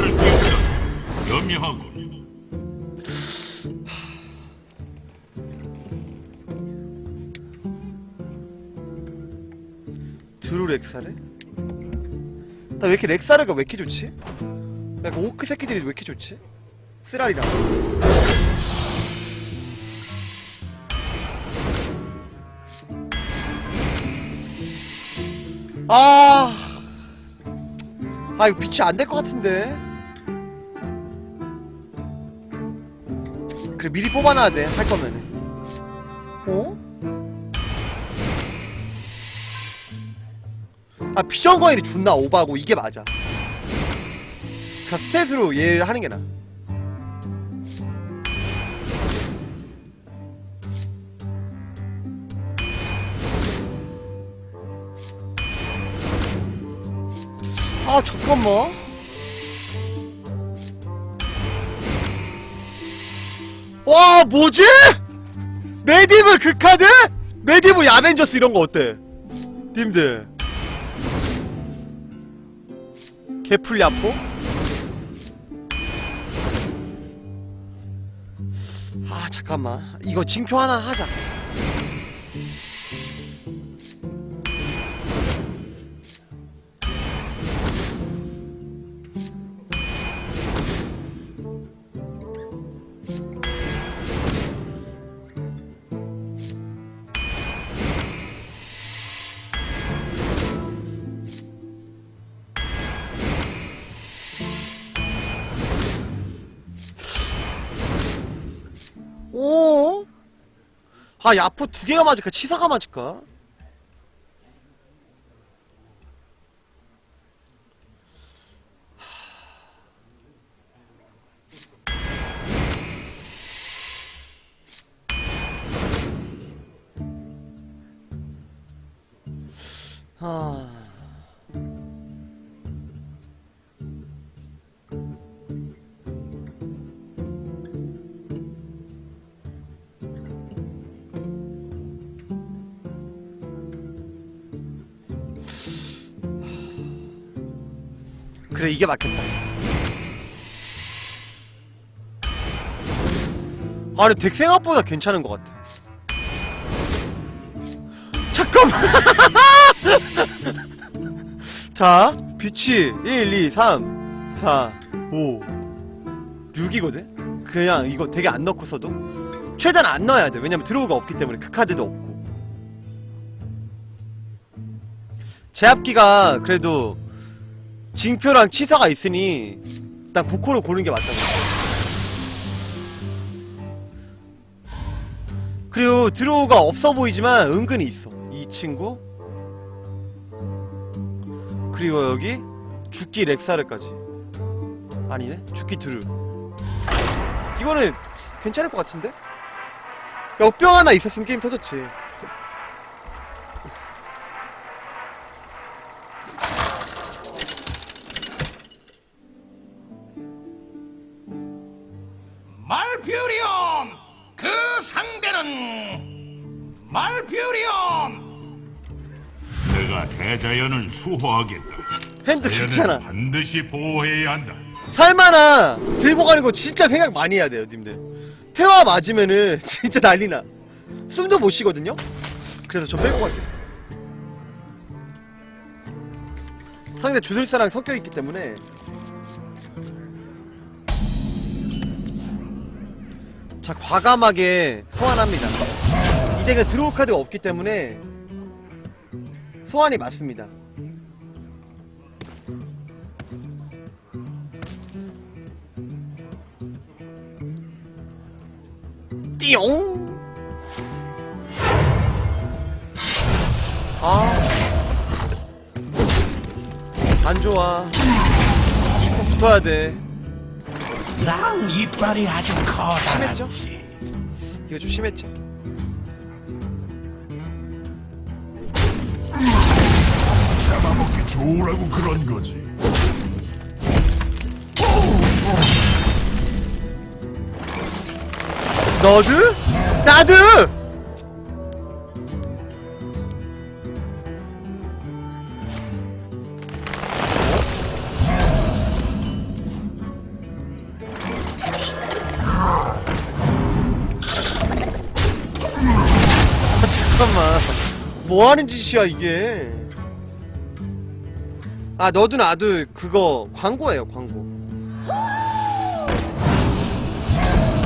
나를 뛰어들어 여미하군. 드루 렉사르? 나왜 이렇게 렉사르가 왜 이렇게 좋지? 약간 오크 새끼들이 왜 이렇게 좋지? 쓰라리랑 아... 아 이거 빛이 안 될 것 같은데 그래 미리 뽑아놔야 돼 할 거면은. 어? 아 비전 거인이 존나 오바고 이게 맞아. 그니까 스탯으로 얘를 하는 게 나아. 아 잠깐만 와 뭐지? 메디브 그 카드? 메디브 야벤져스 이런 거 어때? 님들 개풀 야포? 아 잠깐만 이거 징표 하나 하자 오? 아 야포 두 개가 맞을까? 치사가 맞을까? 아... 그래 이게 맞겠다. 아니 덱 생각보다 괜찮은 것 같아. 잠깐만. 자 빛이 1 2 3 4 5 6이거든? 그냥 이거 되게 안 넣고 써도? 최대한 안 넣어야 돼. 왜냐면 드로우가 없기 때문에 그 카드도 없고. 제압기가 그래도 징표랑 치사가 있으니 일단 고코를 고르는 게 맞다고 그리고 드로우가 없어 보이지만 은근히 있어. 이 친구. 그리고 여기 죽기 렉사르까지. 아니네? 죽기 드루. 이거는 괜찮을 것 같은데? 역병 하나 있었으면 게임 터졌지 말퓨리온 그 상대는 말퓨리온 내가 대자연을 수호하겠다. 핸드 자연을 좋잖아. 반드시 보호해야 한다. 살만아 들고 가는 거 진짜 생각 많이 해야 돼요 님들. 태화 맞으면은 진짜 난리나. 숨도 못 쉬거든요? 그래서 전뺄것 같아요. 상대 주술사랑 섞여 있기 때문에 자 과감하게 소환합니다 이 덱은 드로우 카드가 없기 때문에 소환이 맞습니다 띠용 아. 안 좋아. 이거 붙어야 돼. 난 이빨이 아주 심했죠? 커다랗지. 이거 좀 심했지. 잡아먹기 좋으라고 그런 거지. 너드? 나드! 뭐 하는 짓이야 이게? 아 너도 나도 그거 광고예요 광고.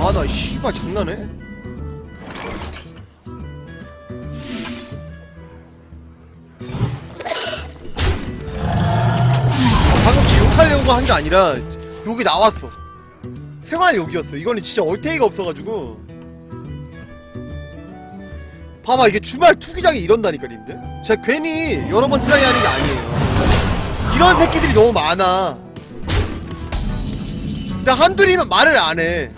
아나 씨발 장난해? 방금 지금 욕하려고 한 게 아니라 욕이 나왔어. 생활 욕이었어. 이거는 진짜 얼테이가 없어가지고 봐봐 이게 주말 투기장이 이런다니까 님들. 제가 괜히 여러 번 트라이 하는 게 아니에요. 이런 새끼들이 너무 많아. 근데 한둘이면 말을 안해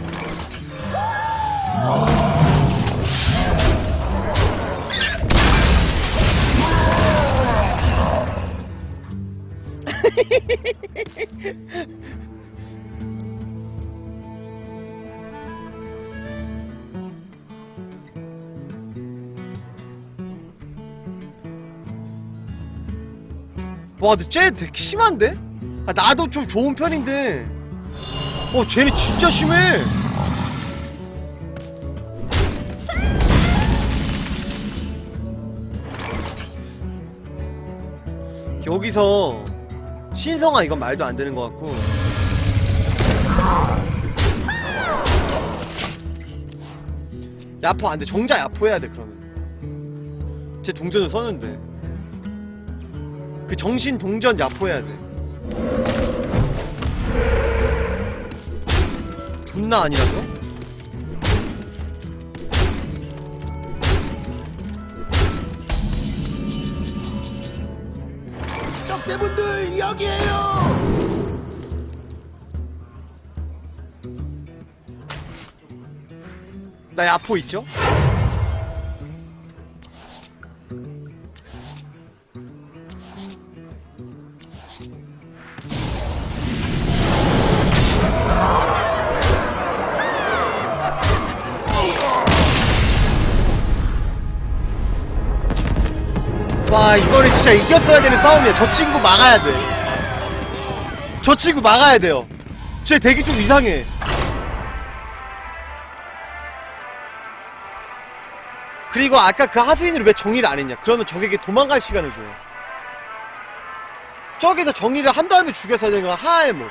와 근데 쟤 되게 심한데? 아, 나도 좀 좋은 편인데. 어 쟤는 진짜 심해. 여기서 신성아 이건 말도 안 되는 것 같고. 야포 안돼. 정자 야포 해야 돼 그러면. 쟤 동전을 썼는데 그 정신 동전 야포해야 돼. 분나 아니라서? 떡대분들 여기에요. 나 야포 있죠? 와 이거는 진짜 이겼어야 되는 싸움이야 저 친구 막아야 돼저 친구 막아야 돼요 쟤 되게 좀 이상해 그리고 아까 그 하수인을 왜 정리를 안 했냐? 그러면 적에게 도망갈 시간을 줘요. 저기서 정리를 한 다음에 죽였어야 되는 거야, 하알못.